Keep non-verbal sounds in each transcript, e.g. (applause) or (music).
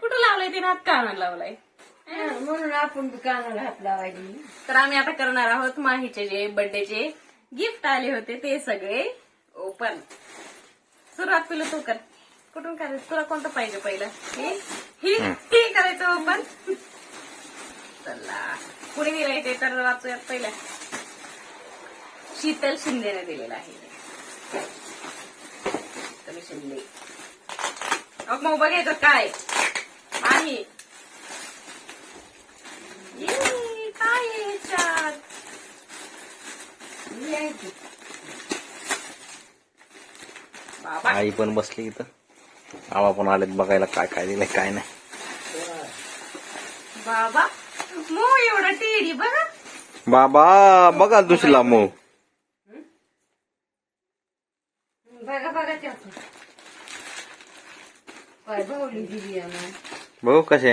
कुठं लावलाय तिने? हात कानाला लावलाय. म्हणून आपण कानाला हात लावायची. तर आम्ही आता करणार आहोत माहीचे जे बर्थडेचे गिफ्ट आले होते ते सगळे ओपन सुरुवात पिलू तू कर. कुठून करायचं? तुला कोणतं पाहिजे पहिलं? हे? हे? करायचं ओपन चला. कुणी दिलंय ते तर वाचूयात पहिलं. शीतल शिंदेने दिलेलं आहे. शिंदे. अग मग बघायचं काय? आहे काय आई पण बसली इथं. आवा पण आलेत बघायला काय काय दिलंय काय नाही. बाबा मो एवढा टेडी बघा बाबा बघा दुसरीला मग बघा बघा त्यात बघू कसे.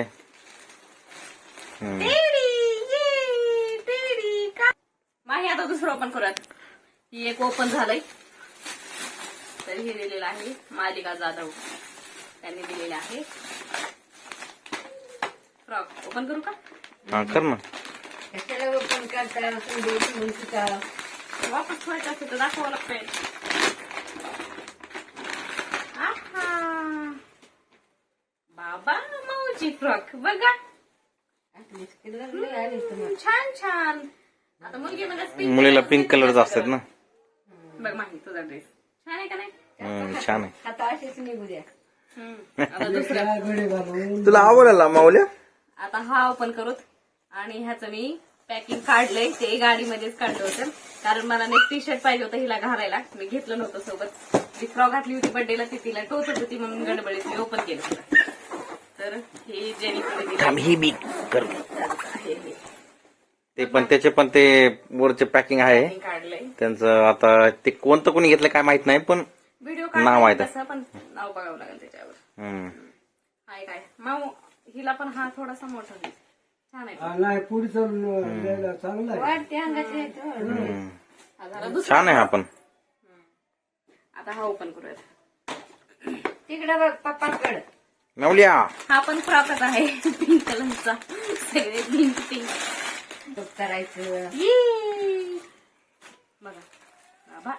हम्म. टेडी ये टेडी का? माही आता दुसरं ओपन करूयात. ही एक ओपन झालंय. तर हे दिलेलं आहे मालिका जाधव. त्यांनी दिलेलं आहे. फ्रॉक ओपन करू का? हा कर ना. ओपन करता वापस ठेवायचं असेल तर दाखवावं लागतंय आहा. बाबा माऊची फ्रॉक. बघा. कलर छान छान. आता मुलगी म्हणजे पिंक मुलीला पिंक कलरच असतात ना. बघ माही तुझा ड्रेस छान आहे का नाही? छान आहे. आता असेच निघू द्या हम्म. आता दुसरं. तुला आवडला माऊल्या? आता हा ओपन करूत आणि ह्याचं मी पॅकिंग काढलंय. ते गाडीमध्येच काढलं होतं. कारण मला एक टी शर्ट पाहिजे होतं हिला घालायला. मी घेतलं नव्हतं सोबत. ती फ्रॉक घातली होती बर्थडेला ती तिला टोचत होती म्हणून गडबडीत मी ओपन केलं. दिलं ही बी कर. आहे हे ते पण त्याचे पण ते वरचे पॅकिंग आहे. काढलंय. त्यांचं आता ते कोणतं कोणी घेतलं काय माहीत नाही पण व्हिडिओ नाव आहे काढलं तसं पण नाव बघावं लागेल त्याच्यावर. हम्म. हाय काय. माऊ हिला पण हा थोडासा मोठा दिस. छान आहे. नाही पुढचं चांगलं. हा झाला दुसरा छान आहे हा पण. आता हा ओपन करूयात. तिकडे बघ पप्पाकडे. माऊल्या हा पण फ्रॉकच आहे. पिंक कलरचा. सगळे पिंक पिंक करायचं. बघा. बाबा.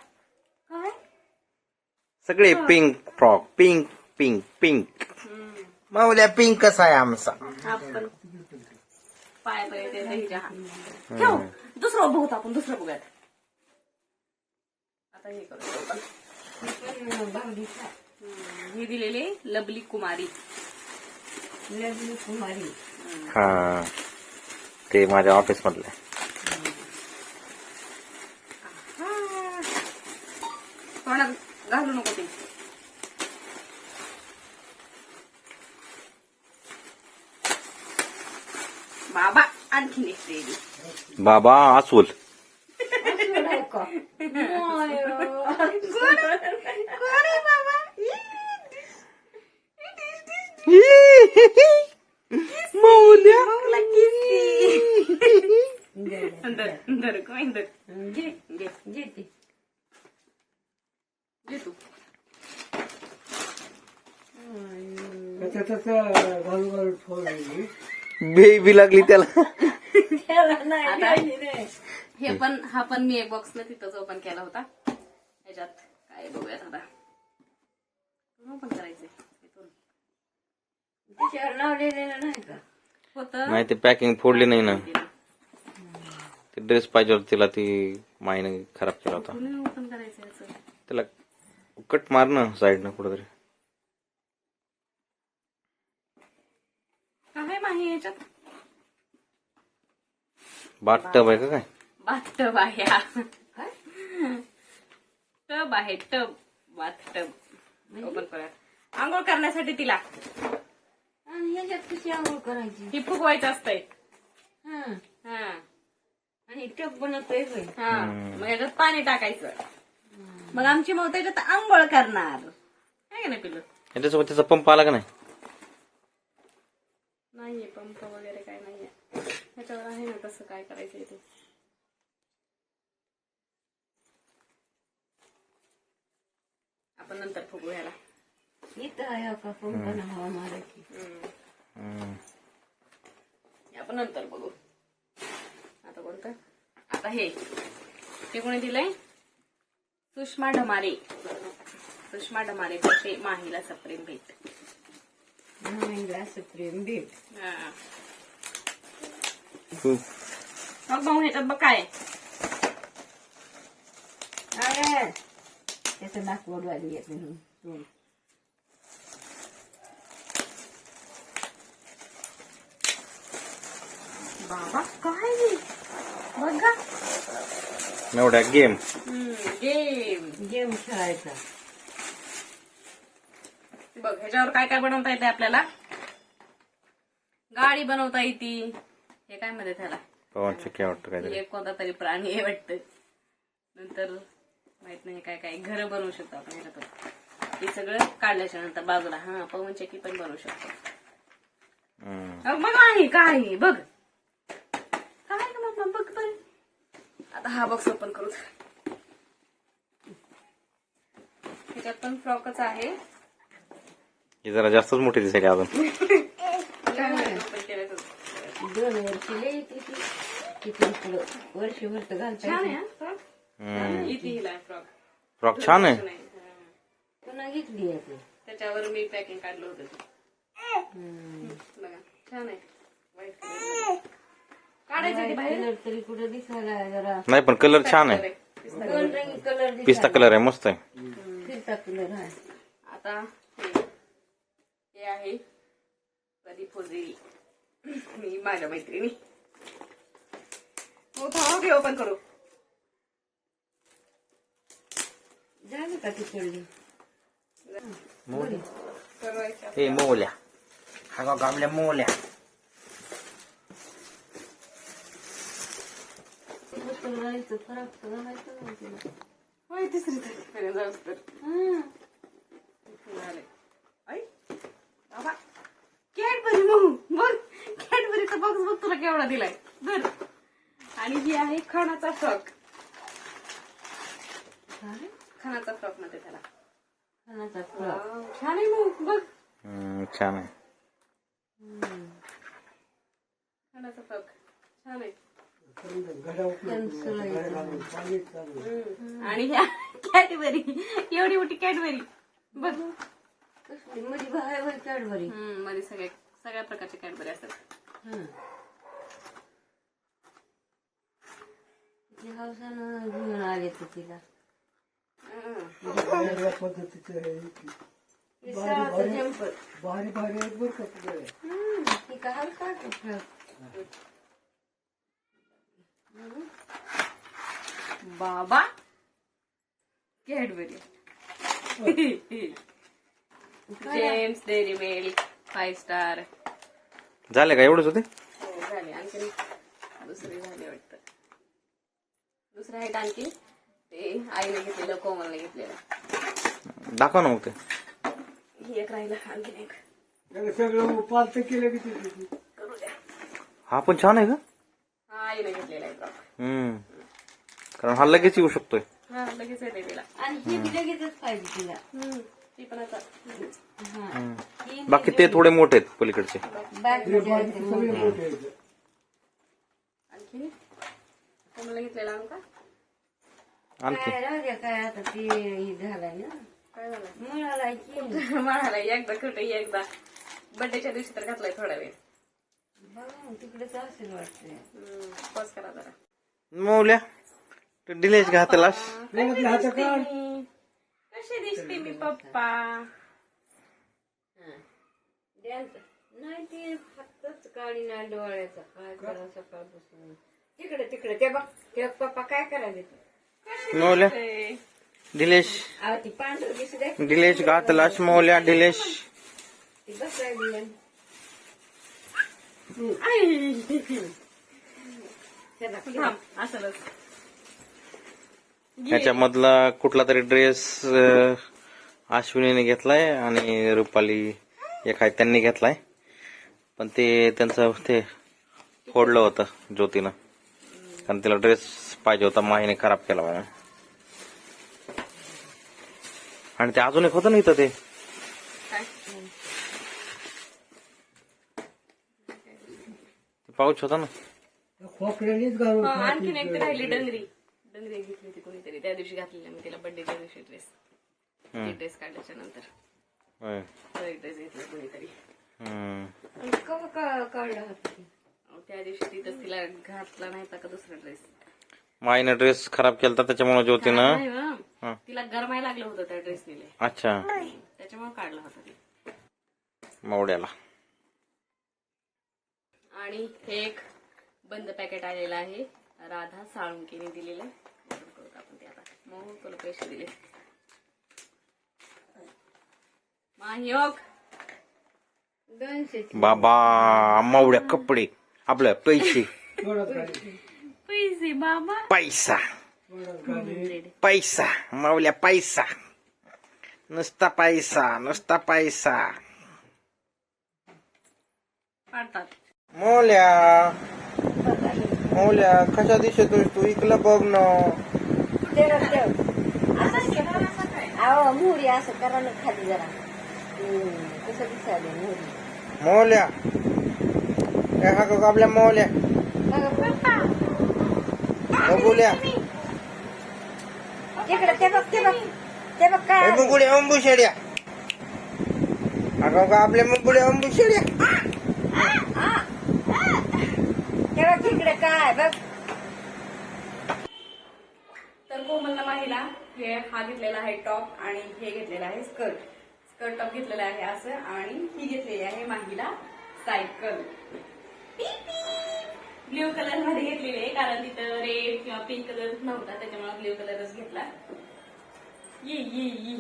काय? सगळे pink frock pink pink pink माऊल्या pink कसा आहे आमचा? पाय ठेव. दुसरं बघू आपण दुसरं बघूयात. आता हे करू. हे दिलेले लवली कुमारी. लग्न कुमारी. हा. ते माझ्या ऑफिस मधले तोंडात घालू नको ते. बाबा आणखीन एक रेडी बाबा अस्वल (laughs) कोणी बाबा किस्सी (laughs) अंदर अंदर को अंदर. घे घे घे ते घे तू. त्याच्या त्याच्या घालू घालू ठेवली बेबी लागली त्याला. आता. हे पण हा पण मी एक बॉक्स न तिथंच ओपन केला होता. ह्याच्यात काय बघूयात आता. ओपन करायचंय. त्याच्यावर नाही का? होतं. नाही ते पॅकिंग फोडली नाही ना. ते ड्रेस पाहिजे होता तिला ती माईने खराब केला होता. कुणी ओपन करायचं याचं? त्याला कट मार ना साईडनं कुठंतरी काय माही याच्यात? बाट टब आहे का काय? बाथटब आहे. हा. टब आहे टब बाथटब ओपन करूया. आंघोळ करण्यासाठी तिला. कशी आंघोळ करायची? ही फुगवायचं असतंय. हा. हा. आणि टप बनवतोय होय. हा. मग याच्यात पाणी टाकायचं. मग आमची मग त्याच्यात आंघोळ करणार. आहे का नाही पिल्लू? याच्यासोबत त्याचा पंप आला का नाही? नाहीये पंप वगैरे काय नाहीये. ह्याच्यावर आहे ना कसं काय करायचं ते. आपण नंतर फुगू ह्याला इथं आहे का पंपानं हवा मारायची हम्म. हे आपण नंतर बघू. आता कोणतं आता हे. ते कोणी दिलंय? सुषमा ढमारे. सुषमा ढमारे तसे माहीला सप्रेम भेट. माहिंदा असं प्रेम भेट. हा. तू मग भाऊ ह्याच्यात बघ काय. त्याचं दाखवड वाली येते म्हणून बाबा काय हे? बघा. एवढ्या गेम. गेम. गेम खेळायचा. बघ ह्याच्यावर काय काय बनवता येते आपल्याला? गाडी बनवता येते. हे काय म्हणते त्याला पवन चक्की वाटतं काहीतरी. एक कोणता तरी प्राणी आहे वाटतं. नंतर माहीत नाही काय काय घर बनवू शकतो आपण ह्याच्यातून. हे सगळं काढल्याच्या नंतर बाजूला. हा पवन चक्की पण बनवू शकतो. बघ आहे काय आहे, बघ काय ग मम्मा बघ बर आता हा बॉक्स ओपन करू ह्याच्यात पण फ्रॉकच आहे ही जरा जास्तच मोठी दिसायली अजून. दोन वर्ष लई येते ती तिथून पुढं वर्षभर तर घालता छान आहे येते. हा फ्रॉक हम्म. इथे हिला फ्रॉक फ्रॉक छान आहे नाही, हा. पुन्हा घेतली आहे ती त्याच्यावर मी पॅकिंग काढलं होतं ते. हम्म. बघा छान आहे व्हाईट कलर काढायचं ते बाहेर कलर तरी कुठं दिसायला जरा नाही पण कलर छान आहे. दोन रंगी कलर पिस्ता कलर आहे मस्त आहे. फिरता कलर आहे. आता हे हे आहे होजेरी मी माझ्या मैत्रिणी. हो थांबा घे ओपन करू. झाली का ती हे मोल्या हा गामल्या मोल्या राहायचं फरक तिला. होय तिसरी तरी जाऊस तर. हं. बाबा. कॅडबरी मग बघ कॅडबरीचा बॉक्स बघ तुला केवढा दिलाय. बर आणि ही आहे खानाचा फ्रॉक? खानाचा फ्रॉकमध्ये त्याला. खानाचा फ्रॉक. छान आहे मग. बघ. छान आहे. खानाचा फ्रॉक छान आहे. आणि ह्या कॅडबरी एवढी मोठी कॅडबरी बघमध्ये बाहेर कॅडबरी मध्ये सगळ्या सगळ्या प्रकारचे कॅडबरी असतात हं. हौसानं घेऊन आले तर तिला हे. भारी भारी बरं का तुझे हं. ती का हलका? बाबा. Cadbury Gems Dairy Milk Five Star झाले का? एवढंच होते? हो झाले. आणखी दुसरे झाले वाटतं. दुसरे आहेत आणखी ते आईने घेतलेलं कोमलने घेतलेलं. दाखवा ना मग ते. ही एक राहिलं आणखीन एक. सगळं पालत केलं की हा पण छान आहे का? आईने घेतलेला आहे फ्रॉक हम्म. कारण हा लगेच येऊ शकतोय. हा लगेच येते तिला. आणि ही बी लगेचच पाहिजे तिला. हम्म, ती पण आता हा. बाकी ते थोडे मोठे आहेत पलीकडचे. बॅगमध्ये आहे ते आणखी? घेतलेला आणू का? आणखी. काय राहू द्या काय आता ते हे झालाय ना. काय झालं? मुळाला की. (laughs) म्हणाला एकदा कुठे एकदा. बर्थडेच्या दिवशी तर घातलाय थोडा वेळ बघा तिकडेच असेल वाटतंय पॉज करा जरा मौल्या तू डिलेश घातलास आपल्या हातात काढ कशी दिसते मी पप्पा डॅन्स नाही ते हातच काढी ना डोळ्याचा काय करा सकाळपासून तिकडे तिकडे ते बघ ते पप्पा काय करायचे मौल्या डिलेश अहो ती पांढर दिसू दे डिलेश घातलास मौल्या डिलेश ती बसायली थांब ह्याच्यामधला कुठला तरी ड्रेस अश्विनीने घेतलाय आणि रुपाली एक आहे त्यांनी घेतलाय. पण ते त्यांचं ते फोडलं होतं ज्योतीनं. कारण तिला ड्रेस पाहिजे होता माहीने खराब केला आणि ते अजून एक होतं ना इथं ते काय पाऊच होता ना. घालून हा, आणखीन एक तर राहिली डंगरी. डंगरी घेतली होती कोणीतरी. त्या दिवशी घातलेला मी तिला बर्थडेच्या दिवशी ड्रेस. ड्रेस काढल्याच्या नंतर. होय. तो एक ड्रेस घेतला कोणीतरी. हम्म. आणि कवा का- काढला होता ती? अहो, त्या दिवशी तिथंच तिला घातला नाही का दुसरा ड्रेस माईनं ड्रेस खराब केलता त्याच्यामुळे ज्योतीनं. हा. तिला गरमायला लागलं होतं त्या ड्रेसने अच्छा. त्याच्यामुळे काढला होता ती. मावड्याला. आणि हे एक बंद पॅकेट आलेलं आहे. राधा साळुंकीने दिलेलं. आपण ते आता. मग तुला पैसे दिले. माहियोग दोनशे बाबा मावड्या कपडे. आपलं पैसे. पैसे बाबा. पैसा. पैसा. मावल्या पैसा. नुसता पैसा नुसता पैसा. पाडतात. मोल्या. मोल्या कशा दिसतोय तू? इकला बघ ना. तेरा ठेव अहो मोहरी असं करा ना खाली जरा. हम्म, कसं दिसायला मोहरी मोल्या. काय हा का आपल्या मोल्या. बघूल्या तिकडे ते बघ ते बघ ते बघ काय आहे? मुगुडे अंबुशेड्या. अगं का आपल्या मुगुडे अंबुशेड्या. हा घेतलेला आहे टॉप आणि हे घेतलेलं आहे स्कर्ट. स्कर्ट टॉप घेतलेला आहे असं आणि ही घेतलेली आहे माहिला सायकल. ब्ल्यू कलरमध्ये घेतलेली आहे कारण तिथं रेड किंवा पिंक कलर नव्हता त्याच्यामुळे ब्ल्यू कलरच घेतला. ये ये ये.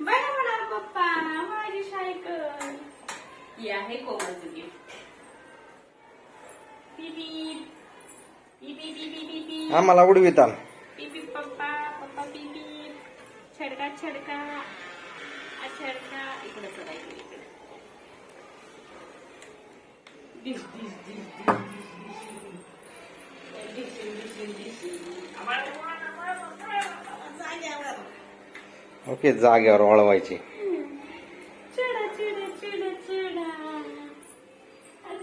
बरं म्हणा पप्पा माझी सायकल. ही आहे कोमलचं गिफ्ट मला उडविताल पप्पा पप्पा पी छडका छडका छडका. इकडे करायचं इकडे dish dish dish dish dish dish okay जाग्यावर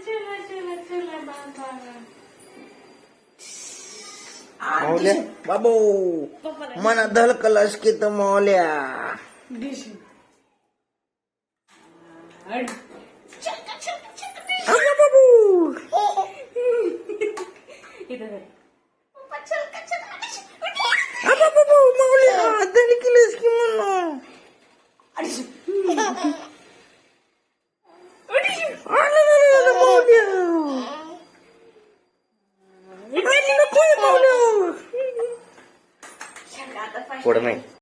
चला चला चला बाबा. બાબુ મને ધલકલ અસકી તો મોલ્યા.